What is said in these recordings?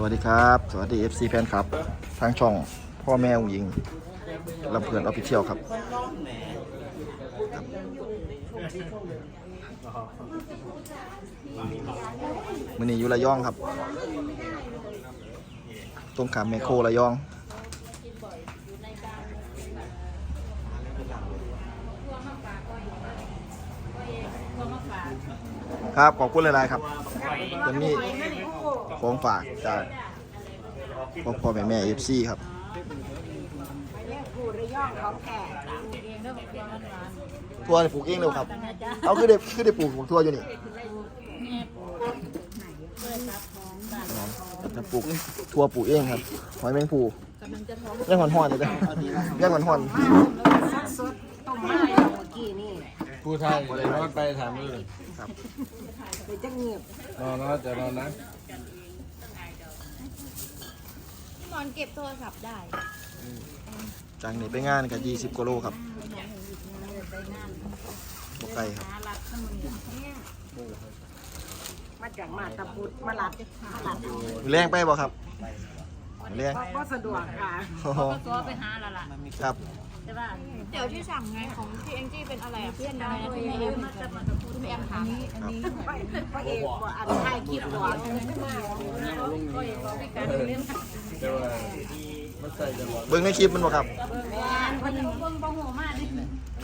สวัสดีครับ สวัสดี FC แฟนครับ ทางช่องพ่อแม่องหญิงลำเพลินออฟฟิเชียลครับมือนี้อยู่ระยองครับ ตรงขามแมคโครระยองครับ ขอบคุณหลายๆครับจะมี ของฝากจากพ่อพ่อแม่แม่เอฟซีครับกูระยองของแก่ทัวร์นี่ปลูกเองเลยครับ เอาคือได้คือได้ปลูกทัวร์อยู่นี่อ๋อจะปลูกทัวร์ปลูกเองครับ หอยแมงภูแยกหอนหอนเลยจ้ะแยกหอนหอนซักสดต้มมาอย่างเมื่อกี้นี่ผู้ไทยนอนไปถามเลยเดี๋ยวจะเงียบนอนนะจะนอนนะน อนเก็บโทรศัพท์ได้จากนี้ไปงานกับยี่สิบกิโลครับบกไก่ครับมาจากมาตะพุดมาหลัดมาหลัดมีแรงไปบ่ครับมีแรงเพราะสะดวกค่ะโอ้โหตัวไปหาและล่ะครับใช่ป่ะเดี๋ยวที่สั่งไงของพี่แองจี้เป็นอะไรอะเพื่อนอะไรนะที่แม่เอ็มที่แม่เอ็มถามพระเอกว่าอันท้ายคลิปก่อนแต่ว่ามันใส่จะบอกเบิ่งในคลิปมันบ่ครับแม่นเพิ่นเบิ่งบ่หัวมากเลย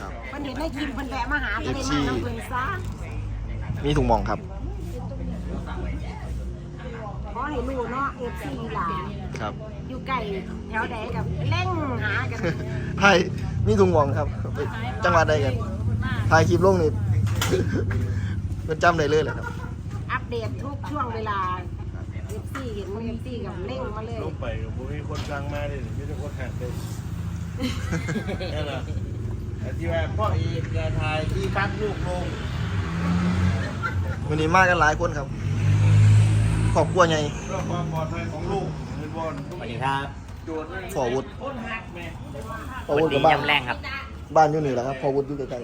ครับเพิ่นเห็นในคลิปเพิ่นแวะมาหาก็เลยมาน้ำเพิ่นซะมีถุงหมองครับ ขอ ให้รู้เนาะ FC หลานครับอยู่ไกลแถวใดกับเล่งหากันไทยมีถุงหมองครับไปจังหวัดใดกันถ่ายคลิปลงนี่เป็นจำได้เลยแหละครับ อัปเดตทุกช่วงเวลา FC เห็น FC กับเล่งมาเลยลงไปกับบุ้ยคนกลางมาเลยไม่ใช่คนหันเลยนั่นแหละแต่ที่ว่าพ่อเอกจะถ่ายที่พักลูกลงวันนี้มากันหลายคนครับ ครอบครัวใหญ่เพื่อความปลอดภัยของลูกเงินบอลสวัสดีครับโจทย์เลยพ่อวุฒิคนหักแม่พ่อวันวุฒินี้กับบ้านยำแรงครับ บ้านอยู่นี่แหละครับพ่อวุฒิอยู่ใกล้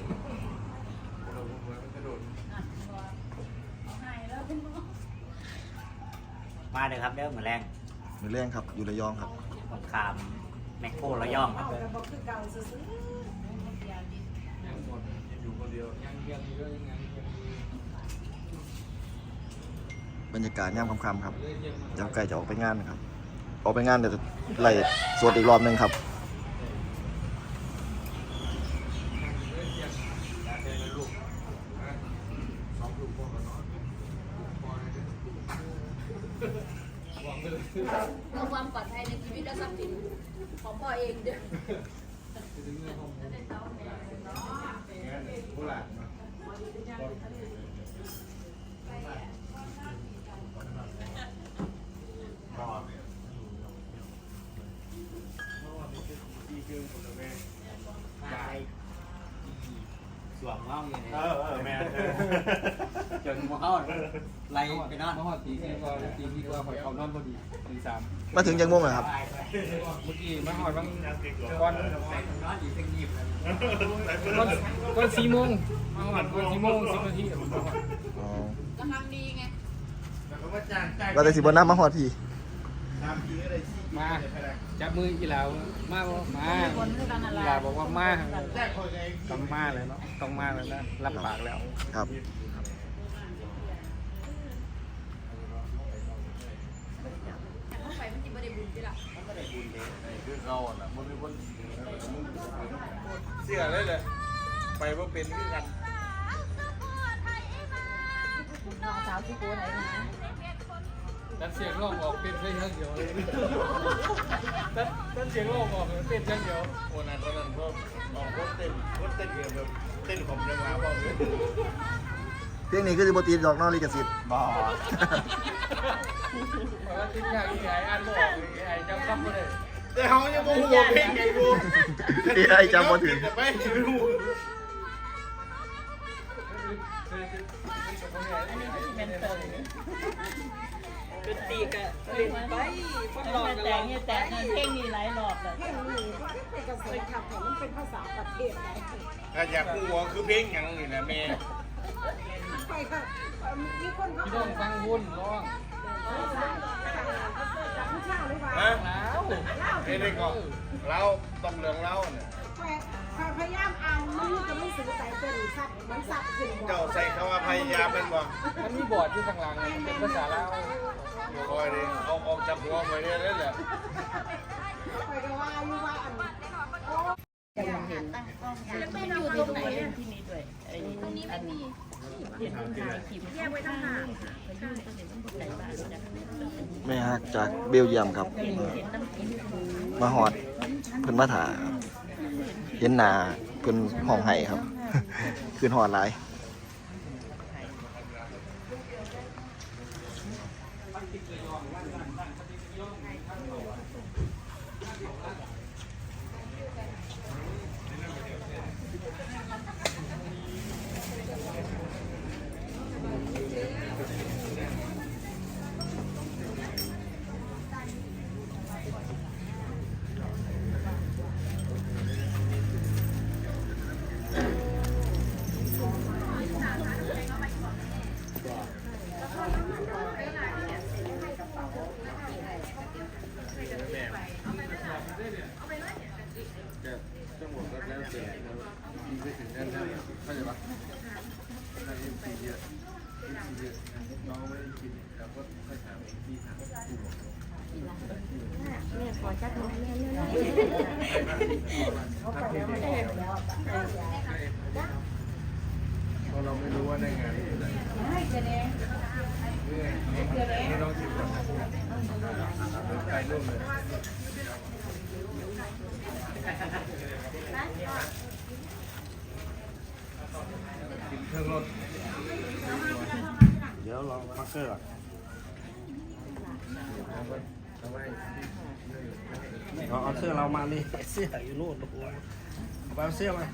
มาเลยครับเด้อเหมือนแรงๆมีแรงครับ อยู่ระยองครับสงครามแมคโครระย่องครับ บรรยากาศย่ำค่ำๆครับเดี๋ยวไก่จะออกไปงานนะครับ ออกไปงานเดี๋ยวจะไล่สวดอีกรอบหนึงครับเพื่อความปลอดภัยในชีวิตและทรัพย์สินของพ่อเองเด้อผู้หลานที่คือคนละแม่ สวมว่าวอยู่เออเออแม่จนหัวเข้าไล่ไปนอนมาหอดตีสี่กว่าตีสี่กว่าข่อยเขานอนพอดีตีสามมาถึงยังม่วงเลยครับ เมื่อกี้มาหอดบางก่อนนอนอยู่ทั้งยิบก่อนก่อนสี่โมงมาหอดก่อนสี่โมงสิบนาทีผมมาหอดอ๋อกำลังดีไง ว่าแต่สิบนน้ำมาหอดพี่ มาจับมือกีฬามาบ่มากีฬาบอกว่ามาต้องมาเลยเนาะต้องมาเลยนะรับปากแล้วครับเข้าไปมันจิบ่ได้บุญที่ล่ะคือเขาอะมันเป็นคนเสียเลยเลยไปว่าเป็นคือกันน้องสาวที่กูไหนมา ตัดเสียงร้องออกเป็นแค่อย่างเดียวเลยตัดตัดเสียงร้องออกเป็นแค่อย่างเดียววันนั้นวันนั้นก็ออกรถเต้นรถเต้นเกมแบบเต้นของจังหวะบอกเลยเพลงนี้คือสิบตีดอกนอกลิขสิทธิ์บ้าแต่ว่าทิ้งอย่างนี้ไอ้อันบอกไอ้จำจำไม่ได้แต่เขายังโมโหเพลงไงกูไอ้จำบ่ถึงแต่ไม่รู้เป็นตี นตรีก็เล่นไปฟังร้องก็แต่เนี่ยแต่เพลงนี่หลายรอบเลยวเพลงหนึ่งก็เป็นกระแสขับของมันเป็นภาษาประเทศไหนก็อยากรู้ว่าคือเพลงหยังนี่นะแม่ไปก็มีคนเขาต้องฟังวุ่นร้องผู้ชาหรือเปล่าฮะเล่าเพลงอะไรก่อนเราต้องเรื่องเล่าเนี่ย พยายามอ่านมันจะไม่สื่อสายเป็นสัตว์มันสัตว์ขึ้นเจ้าใส่คำว่าพยายามเป็นบ่มันมีบอร์ดอยู่ข้างหลังมันเป็นภาษาลาวคอยดิเอาออกจากหัวไปเนี่ยนั่นแหละคอยก็ว่าอยู่ว่าอันไม่อยู่ตรงไหนที่นี้ด้วยไอ้ตรงนี้ไม่มีเห็นคนถ่ายคลิปแยกไว้ต่างหากไปยื่นก็เห็นต้องไหนบ้างนะแม่ฮักจากเบลเยียมครับเห็นเห็นน้ำกินคือมาหอดเพิ่นมาถาครับ เห็นหนาเพิ่นห้องไห้ครับ คืนหอดหลาย ถึงด้านหน้าเข้าใจปะถ้าเอ็มซีเยอะเอ็มซีเยอะน้องไม่ได้กินเราก็ค่อยถามพี่ถามผู้บอกแม่ขอจักน้อยแม่เนี่ยนะเพราะเราไม่รู้ว่าในงานนี้อะไรไม่ต้องคิดก่อนไปร่วมเลย กินเครื่องรถเดี๋ยวลองพักเกอร์ก่อนเอาเอาเสื้อเรามานี่เสื้ออยู่นู่นลูกเอาเสื้อมา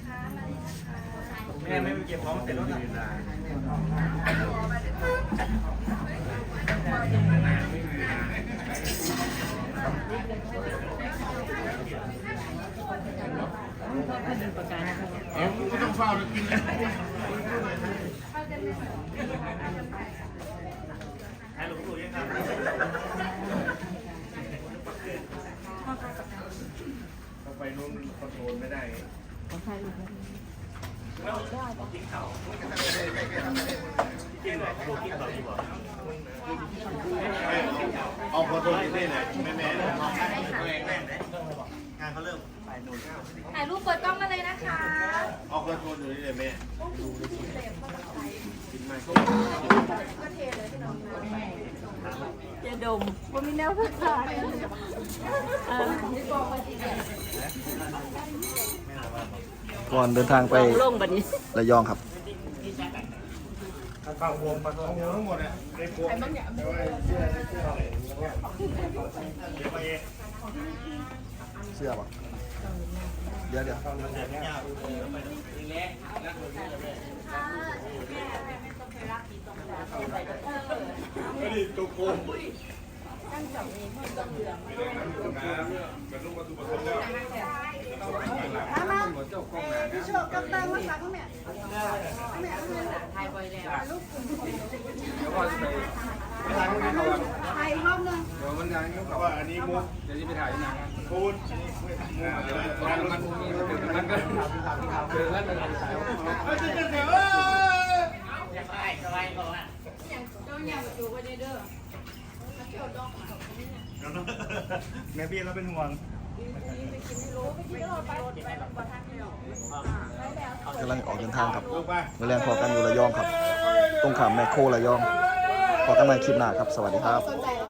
แม่ไม่ไปเก็บของเสร็จแล้วนะ เอ้าก็ต้องเฝ้าเลยกินเลยต้องไปนู่นคอนโทรลไม่ได้ไงเอาคอนโทรลที่นี่ไหนแม่แม่งานเขาเริ่ม ถ่ายรูปเปิดกล้องมาเลยนะคะเอาคอนโทรลอยู่นี่เลยแม่กินไหมจะดมว่ามีแนวภาษาก่อนเดินทางไปลงบัดนี้ระยองครับข้าววงปลาทองทั้งหมดอะในพวงแต่ว่าเสื้อเสื้ออะไรเดี๋ยวไปเองเสื้อปะ เดี๋ยวเดี๋ยวไม่ได้ตัวโกงพี่โชคกับตังมาฝากแม่แล้วก็จะไปไปทางนู้นเขาอะ ถ่ายรอบนึงเดี๋ยวมันยังเพเขาราะว่าอันนี้มุกเดี๋ยวจะไปถ่ายที่ไหนกันพูดมุกงานมันมีเดี๋ยวมันก็เจอกันแล้วถ่ายเฮ้ยเดี๋ยวเดี๋ยวแม่พี่เราเป็นห่วงกำลังออกเดินทางครับลูกไปเมื่อแรงพอกันอยู่ระยองครับ ตรงขามแมคโครระยอง พอกันใหม่คลิปหน้าครับ สวัสดีครับ